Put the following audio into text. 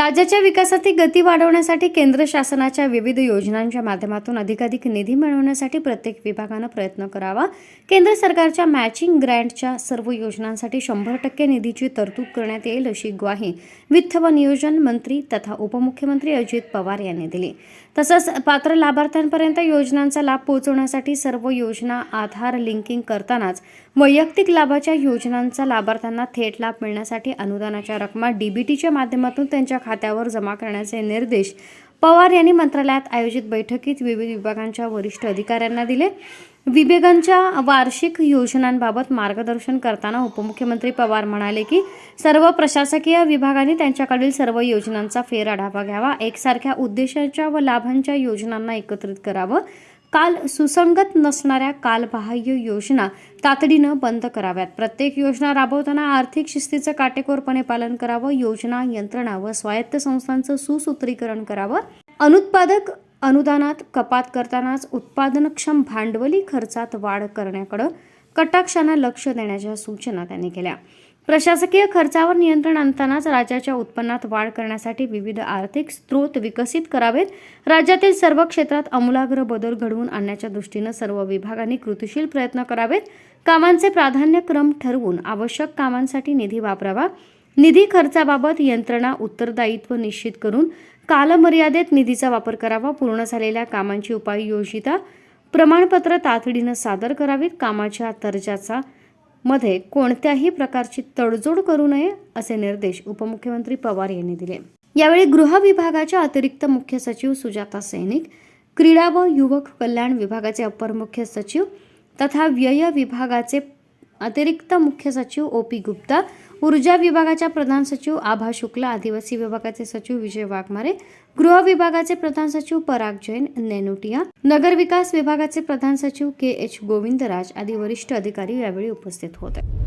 राज्याच्या विकासाची गती वाढवण्यासाठी केंद्र शासनाच्या विविध योजनांच्या माध्यमातून अधिकाधिक निधी मिळवण्यासाठी प्रत्येक विभागानं प्रयत्न करावा. केंद्र सरकारच्या मॅचिंग ग्रँटच्या सर्व योजनांसाठी शंभर टक्के निधीची तरतूद करण्यात येईल अशी ग्वाही वित्त व नियोजन मंत्री तथा उपमुख्यमंत्री अजित पवार यांनी दिली. तसंच पात्र लाभार्थ्यांपर्यंत योजनांचा लाभ पोहोचवण्यासाठी सर्व योजना आधार लिंकिंग करतानाच वैयक्तिक लाभाच्या योजनांचा लाभार्थ्यांना थेट लाभ मिळण्यासाठी अनुदानाच्या रकमा डीबीटीच्या माध्यमातून त्यांच्या खात्यावर जमा करण्याचे निर्देश पवार यांनी मंत्रालयात आयोजित बैठकीत विविध विभागांच्या वरिष्ठ अधिकाऱ्यांना दिले. विभागांच्या वार्षिक योजनांबाबत मार्गदर्शन करताना उपमुख्यमंत्री पवार म्हणाले की सर्व प्रशासकीय विभागांनी त्यांच्याकडील सर्व योजनांचा फेर आढावा घ्यावा. एकसारख्या उद्देशाच्या व लाभांच्या योजनांना एकत्रित करावं. काल सुसंगत नसणाऱ्या कालबाह्य योजना तातडीनं बंद कराव्यात. प्रत्येक योजना राबवताना आर्थिक शिस्तीचं काटेकोरपणे पालन करावं योजना यंत्रणा व स्वायत्त संस्थांचं सुसूत्रीकरण करावं. अनुत्पादक अनुदानात कपात करतानाच उत्पादनक्षम भांडवली खर्चात वाढ करण्याकडं कटाक्षानं लक्ष देण्याच्या सूचना त्यांनी केल्या. प्रशासकीय खर्चावर नियंत्रण आणतानाच राज्याच्या उत्पन्नात वाढ करण्यासाठी विविध आर्थिक स्रोत विकसित करावेत. राज्यातील सर्व क्षेत्रात आमूलाग्र बदल घडवून आणण्याच्या दृष्टीनं सर्व विभागांनी कृतीशील प्रयत्न करावेत. कामांचे प्राधान्यक्रम ठरवून आवश्यक कामांसाठी निधी वापरावा. निधी खर्चाबाबत यंत्रणा उत्तरदायित्व निश्चित करून कालमर्यादेत निधीचा वापर करावा. पूर्ण झालेल्या कामांची उपाययोजिता प्रमाणपत्र तातडीनं सादर करावीत. कामाच्या दर्जाचा मध्ये कोणत्याही प्रकारची तडजोड करू नये असे निर्देश उपमुख्यमंत्री पवार यांनी दिले. यावेळी गृह विभागाच्या अतिरिक्त मुख्य सचिव सुजाता सैनिक क्रीडा व युवक कल्याण विभागाचे अपर मुख्य सचिव तथा व्यय विभागाचे अतिरिक्त मुख्य सचिव ओ पी गुप्ता ऊर्जा विभागाच्या प्रधान सचिव आभा शुक्ला आदिवासी विभागाचे सचिव विजय वाघमारे गृह विभागाचे प्रधान सचिव पराग जैन नेनुटिया नगर विकास विभागाचे प्रधान सचिव के एच गोविंदराज आदी वरिष्ठ अधिकारी यावेळी उपस्थित होते.